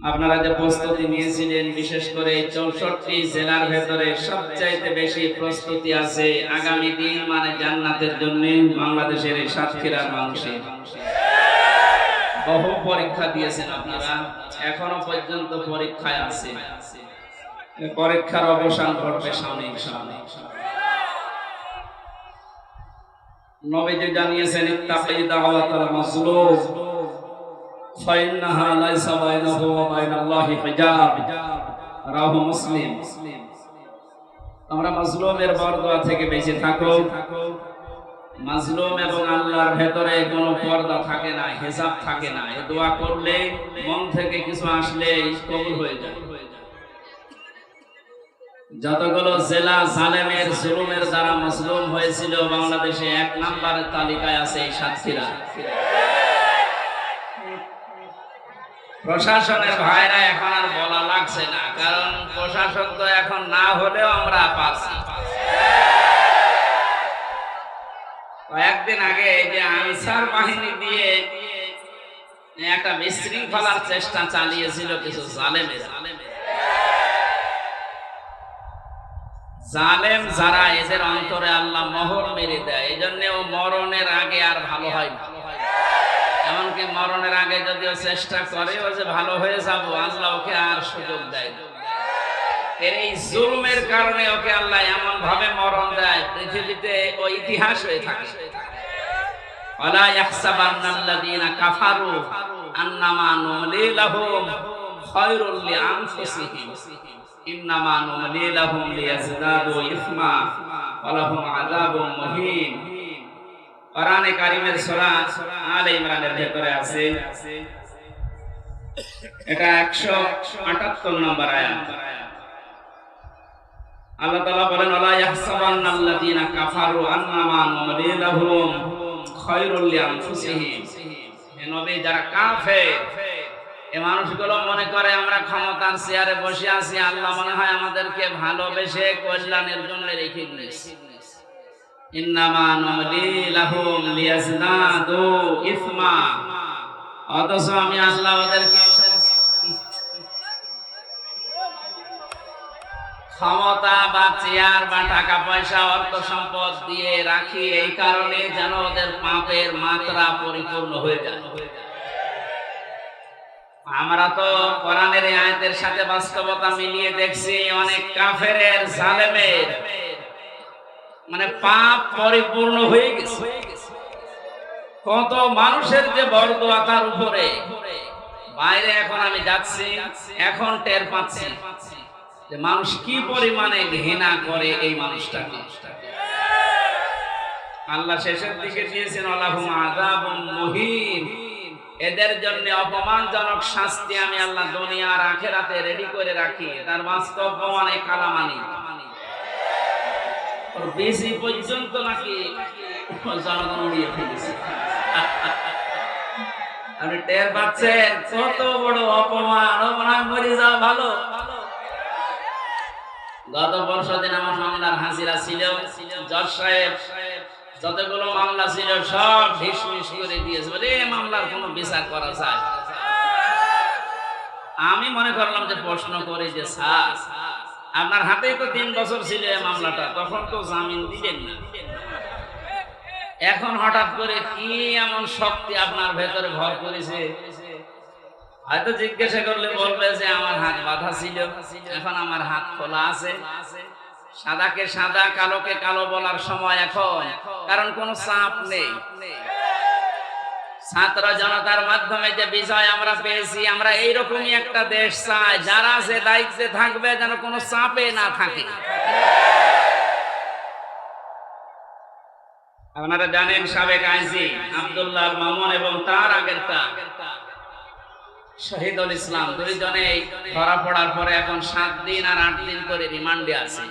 আপনারা যে প্রস্তুতি নিয়েছিলেন, বিশেষ করে চৌষট্টি জেলার ভেতরে সবচাইতে বেশি প্রস্তুতি আছে আগামী দিন মানে জান্নাতের জন্য বাংলাদেশের এই সাতক্ষীরার মানুষের বহু পরীক্ষা দিয়েছেন আপনারা, এখনও পর্যন্ত পরীক্ষায় আছে। পরীক্ষার অবসান ঘটবে সামনে ইনশাআল্লাহ নবীজি জানিয়েছেন ইত্তাকি দাওয়াতাল মাসলুম বাইনাহু ওয়া বাইনাল্লাহি হিজাব রাহু মুসলিম। আমরা বরদোয়া থেকে বেঁচে থাকো। মাজলুম এবং আল্লাহর ভেতরে কোনো পর্দা থাকে না হিসাব থাকে না। এ দোয়া করলে মন থেকে কিছু আসলে কবুল হয়ে যায়। যতগুলো জেলা জালেমের জুলুমের দ্বারা মজলুম হয়েছিল, বাংলাদেশে এক নাম্বারের তালিকায় আছে এই সাতক্ষীরা। প্রশাসনের ভাইরা এখন আর বলা লাগছে না, কারণ প্রশাসন তো এখন না হলেও আমরা পাচ্ছি কয়েকদিন আগে যে আনসার বাহিনী দিয়ে একটা বিশৃঙ্খলার চেষ্টা চালিয়েছিল কিছু জালেমের। জালেম যারা, এদের অন্তরে আল্লাহ মোহর মেরে দেয় এই জন্য মরণের আগে আর ভালো হয় না। এমনকি মরণের আগে যদিও চেষ্টা করে ও যে ভালো হয়ে যাব, আল্লাহ ওকে আর সুযোগ দেয় এই জুলুমের কারণে ওকে আল্লাহ এমন ভাবে মরণ দেয়, পৃথিবীতে ও ইতিহাস হয়ে থাকে। ওয়ালা ইয়াহসাবান্নাল্লাযীনা কাফারু আন্নামা নুমলি খায়রুল লিআনফুসিহিম। ইন্নামা নুমলি লাহুম লিয়াজদাদু ইসমা, ওয়া লাহুম মুহিন কোরআনে কারীমের সূরা আলে ইমরানের ভেতরে আছে। এটা 178 নম্বর আয়াত। আল্লাহ তাআলা বলেন, ওয়ালা ইয়াহসাবান্নাল্লাযীনা কাফারু আন্নামা নুমলিলাহুম খায়রুল লিআনফুসিহিম। এ নবী, যারা কাফের, এ মানুষগুলো মনে করে আমরা ক্ষমতার চেয়ারে বসে আছি, আল্লাহ মনে হয় আমাদেরকে ভালোবেসে কল্যাণের জন্য রেখে দিয়েছে। ক্ষমতা বা চেয়ার বা টাকা পয়সা, অর্থ সম্পদ দিয়ে রাখি, এই কারণে যেন ওদের পাপের মাত্রা পরিপূর্ণ হয়ে যায়। আমরা তো কোরআনের আয়াতের সাথে বাস্তবতা মিলিয়ে দেখছি, অনেক কাফের জালেমের মানে পাপ পরিপূর্ণ হয়ে গেছে। কত মানুষের যে বরদোয়া তার উপরে। বাইরে এখন আমি যাচ্ছি, এখন টের পাচ্ছি যে মানুষ কি পরিমাণে ঘৃণা করে এই মানুষটাকে। আল্লাহ শেষের দিকে দিয়েছেন এদের জন্য অপমানজনক শাস্তি আমি আল্লাহ দুনিয়ার আখেরাতে রেডি করে রাখি। তার বাস্তব প্রমাণে কালামানি। বেশি পর্যন্ত নাকি জনগণ উড়িয়ে ফেলেছে টের কত বড় অপমান ও মনে হয় মরে যাওয়া ভালো। গত আমার মামলার ছিল, জজ সাহেব, যতগুলো মামলা ছিল সব ঢিসমিস করে দিয়েছে। বলে মামলার কোনো বিচার করা যায়? আমি মনে করলাম যে প্রশ্ন করে যে, স্যার আপনার হাতেই তো তিন বছর ছিল এই মামলাটা, তখন তো জামিন দিলেন না। এখন হঠাৎ করে কি এমন শক্তি আপনার ভেতরে ভর করেছে? হয়তো জিজ্ঞাসা করলে বলবে যে আমার হাত বাঁধা ছিল, এখন আমার হাত খোলা আছে। সাদাকে সাদা, কালোকে কালো বলার সময় এখন, কারণ কোনো চাপ নেই। ছাত্র জনতার মাধ্যমে যে বিজয় আমরা পেয়েছি, আমরা এইরকমই একটা দেশ চাই। যারা যে দায়িত্বে থাকবে, যেন কোনো চাপে না থাকে। আপনারা জানেন সাবেক আইজি আব্দুল্লাহ মামুন এবং তার আগের তা শহীদুল ইসলাম। দুইজনে ধরা পড়ার পরে এখন সাত দিন আর আট দিন করে রিমান্ডে আছে।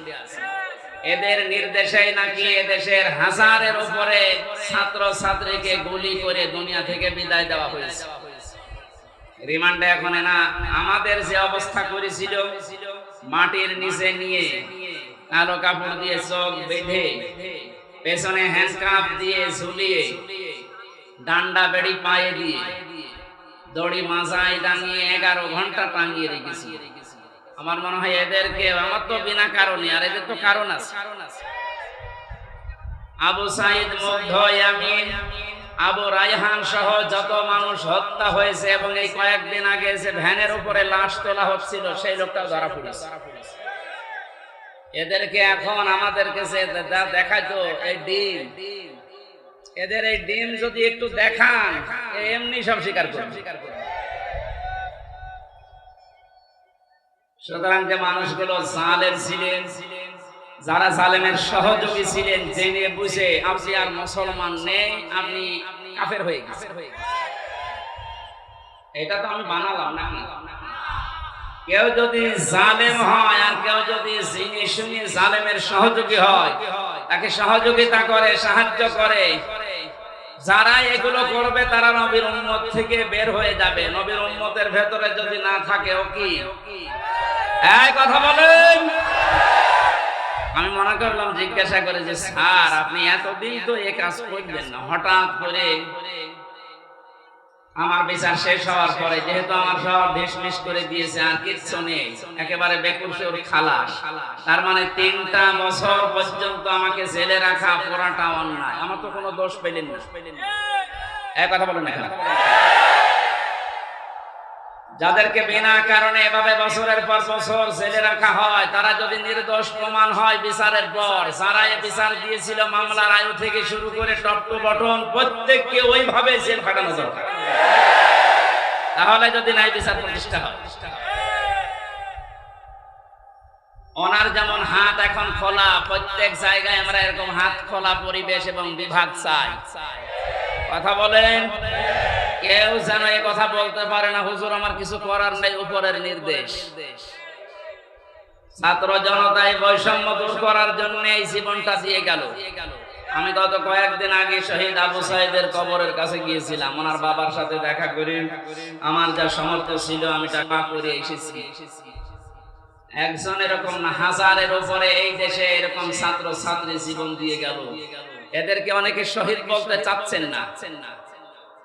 এদের নির্দেশে নাকি এদেশের হাজারের উপরে ছাত্র ছাত্রীকে গুলি করে দুনিয়া থেকে বিদায় দেওয়া হয়েছে। রিমান্ডে এখন না আমাদের যে অবস্থা করেছিল, মাটির নিচে নিয়ে কালো কাপড় দিয়ে চোখ বেঁধে, পেছনে হ্যান্ডকাপ দিয়ে ঝুলিয়ে, ডান্ডা বেড়ি পায়ে দিয়ে দড়ি মাজায় টাঙিয়ে এগারো ঘণ্টা টাঙিয়ে রেখেছি। আমার মনে হয় এদেরকে, আমার তো বিনা কারণে, আর এদের তো কারণ আছে। আবু সাইদ মুগ্ধ আবু রায়হান সহ যত মানুষ হত্যা হয়েছে এবং এই কয়েকদিন আগে যে ভ্যানের উপরে লাশ তোলা হচ্ছিল, সেই লোকটাও ধরা পড়েছে। এদেরকে এখন আমাদের কাছে যা দেখাইতো এই ডিম। এদের এই ডিম যদি একটু দেখান এমনি সব স্বীকার করবে। সুতরাং যে মানুষগুলো জালেম ছিলেন, যারা জালেমের সহযোগী ছিলেন, জেনে বুঝে আপনি আর মুসলমান নেই, আপনি কাফের হয়ে গেছেন। এটা তো আমি বানালাম না কেউ যদি জালেম হয় আর কেউ যদি জিনে শুনে জালেমের সহযোগী হয়, তাকে সহযোগিতা করে, সাহায্য করে। যারা এগুলো করবে, তারা নবীর উম্মত থেকে বের হয়ে যাবে। নবীর উম্মতের ভেতরে যদি না থাকে, ও কি? এই কথা বলেন। আমি মনে করলাম, জিজ্ঞাসা করে যে, স্যার, আপনি এতদিন তো এ কাজ করবেন না। হঠাৎ করে আমার বিচার শেষ হওয়ার পরে যেহেতু আমার সব ঢিসমিস করে দিয়েছে, আর কিচ্ছু নেই। একেবারে বেকুসুর খালাস। তার মানে তিনটা বছর পর্যন্ত আমাকে জেলে রাখা পোড়াটা অন্যায়। আমার তো কোনো দোষ পেলেন না। এক কথা বলেন না? যাদেরকে বিনা কারণে এভাবে বছরের পর বছর জেলে রাখা হয়, তারা যদি নির্দোষ প্রমাণ হয় বিচারের পর যারা বিচার দিয়েছিল মামলার আয়ু থেকে শুরু করে টপ বটন প্রত্যেককে ওইভাবে জেল খাটানো দরকার। তাহলে যদি নাই বিচার প্রতিষ্ঠা হয়। ওনার যেমন হাত এখন খোলা, প্রত্যেক জায়গায় আমরা এরকম হাত খোলা পরিবেশ এবং বিভাগ চাই। কথা বলেন? কেউ যেন এ কথা বলতে পারে না, হুজুর, আমার কিছু করার নেই, উপরের নির্দেশ। ছাত্র জনতায় বৈষম্য দূর করার জন্য এই জীবনটা দিয়ে গেল। আমি গত কয়েকদিন আগে শহীদ আবু সাইদের কবরের কাছে গিয়েছিলাম। ওনার বাবার সাথে দেখা করি আমার যা সমর্থ ছিল, আমি টাকা করে এসেছি। একজন এরকম না, হাজারের উপরে এই দেশে এরকম ছাত্র ছাত্রী জীবন দিয়ে গেল। এদেরকে অনেকে শহীদ বলতে চাচ্ছেন না।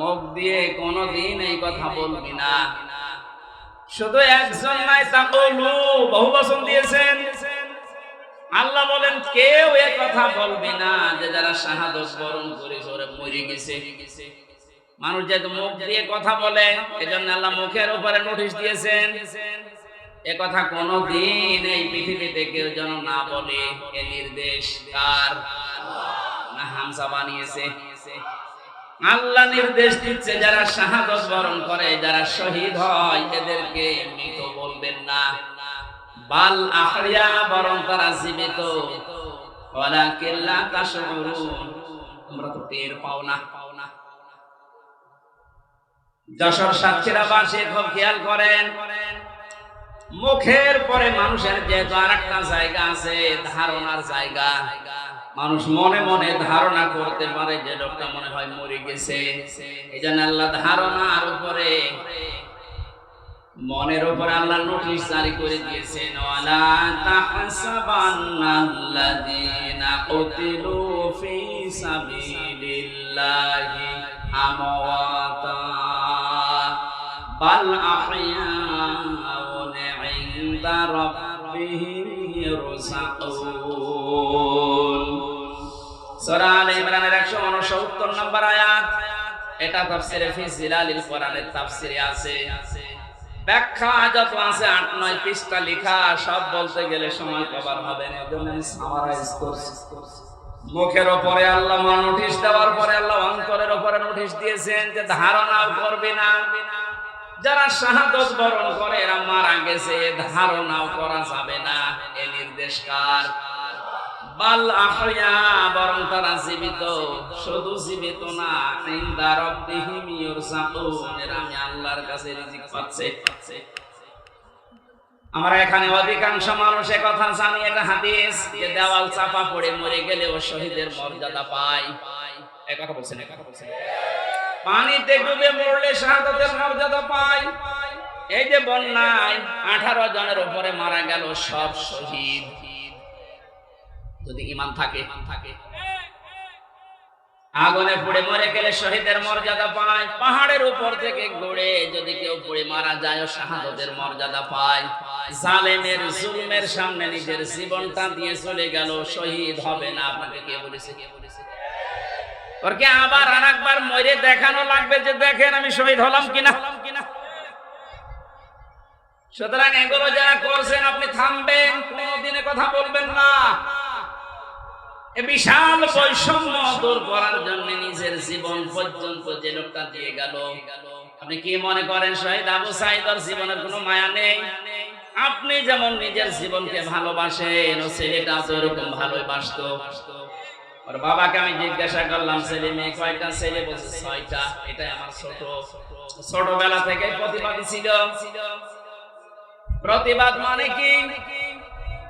মুখ দিয়ে কোনদিন এই কথা বলবি না। শুধু একজন নাই তাকলু বহু বচন দিয়েছেন। আল্লাহ বলেন, কেউ এ কথা বলবি না যে যারা শাহাদত বরণ করে করে মরে গেছে। মানুষ যেহেতু মুখ দিয়ে কথা বলে, এজন্য আল্লাহ মুখের উপরে নোটিশ দিয়েছেন। এ কথা কোনদিন এই পৃথিবীতে কেউ যেন না বলে, এ নির্দেশ কার? না হামসা বানিয়েছে। আল্লাহ নির্দেশ দিচ্ছে, যারা শাহাদত বরণ করে, যারা শহীদ হয়, এদেরকে মৃত বলবেন না। বাল আহরিয়া বরং তারা জীবিত। খেয়াল করেন। মুখের পরে মানুষের যেহেতু আর একটা জায়গা আছে, ধারণার জায়গা। মানুষ মনে মনে ধারণা করতে পারে যে লোকটা মনে হয় মরে গেছে। এই জন্য আল্লাহ ধারণার উপরে, মনের উপর আল্লাহ নোটিশ জারি করে দিয়েছেন, ওয়ালা তাহসাবান্নাল্লাযীনা কুতিলু ফি সাবিলিল্লাহি আমওয়াতা, বাল আহইয়াউন ইনদা রাব্বিহিম ইরসাকুন সূরা আলে ইমরানের 169 নম্বর আয়াত। এটা ফি জিলালিল কোরআনের আছে। ব্যাখ্যা যত আছে আট, নয় পৃষ্ঠা লেখা, সব বলতে গেলে সময় কভার হবে না। এজন্য আমি সামারাইজ করছি। মুখের উপরে আল্লাহ নোটিশ দেওয়ার পরে আল্লাহ অন্তরের উপরে নোটিশ দিয়েছেন যে ধারণাও করবে না। যারা শাহাদত বরণ করে, এরা মারা গেছে ধারণাও করা যাবে না। এ নির্দেশ কার? বাল আহয়া, বরং তারা জীবিত, শুধু জীবিত না রাব্বিহিম আমি আল্লাহর কাছে রিজিক পাচ্ছে। আমরা এখানে অধিকাংশ মানুষ কথা জানি, এটা হাদিস, যে দেওয়াল চাপা পড়ে মরে গেলে ও শহীদের মর্যাদা পায়। এ কথা বলছেন, এ কথা বলছেন। পানিতে ডুবে মরলে শাহাদাতের মর্যাদা পায়। এই যে বন্যায় আঠারো জনের উপরে মারা গেল সব শহীদ। যদি ইমান থাকে। থাকে আগুনে পুড়ে মরে গেলে শহীদের মর্যাদা পায়। পাহাড়ের উপর থেকে গড়ে যদি কেউ পুড়ে মারা যায় শাহাদতের মর্যাদা পায়। জালেমের জুলুমের সামনে নিজের জীবনটা দিয়ে চলে গেল, শহীদ হবে না। আপনাকে কে বলেছে? কে বলেছে ওর কি আবার আর একবার মরে দেখানো লাগবে যে দেখেন আমি শহীদ হলাম কিনা কিনা। সুতরাং এগুলো যারা করছেন, আপনি থামবেন, কোনদিনে কথা বলবেন না। বিশাল বৈষম্য দূর করার জন্য নিজের জীবন পর্যন্ত যে লোকটা দিয়ে গেল। আপনি কি মনে করেন, শহীদ আবু সাইদর জীবনের কোনো মায়া নেই? আপনি যেমন নিজের জীবনকে ভালোবাসেন ছেলেটা তো এরকম ভালোই বাসতো। ওর বাবাকে আমি জিজ্ঞাসা করলাম, ছেলে মেয়ে কয়টা? ছেলে বলছে, ছয়টা। এটাই আমার ছোট। ছোটবেলা থেকে প্রতিবাদী ছিল। প্রতিবাদ মানে কি?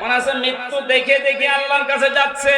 মনে আছে মৃত্যু দেখে দেখে আল্লাহর কাছে যাচ্ছে।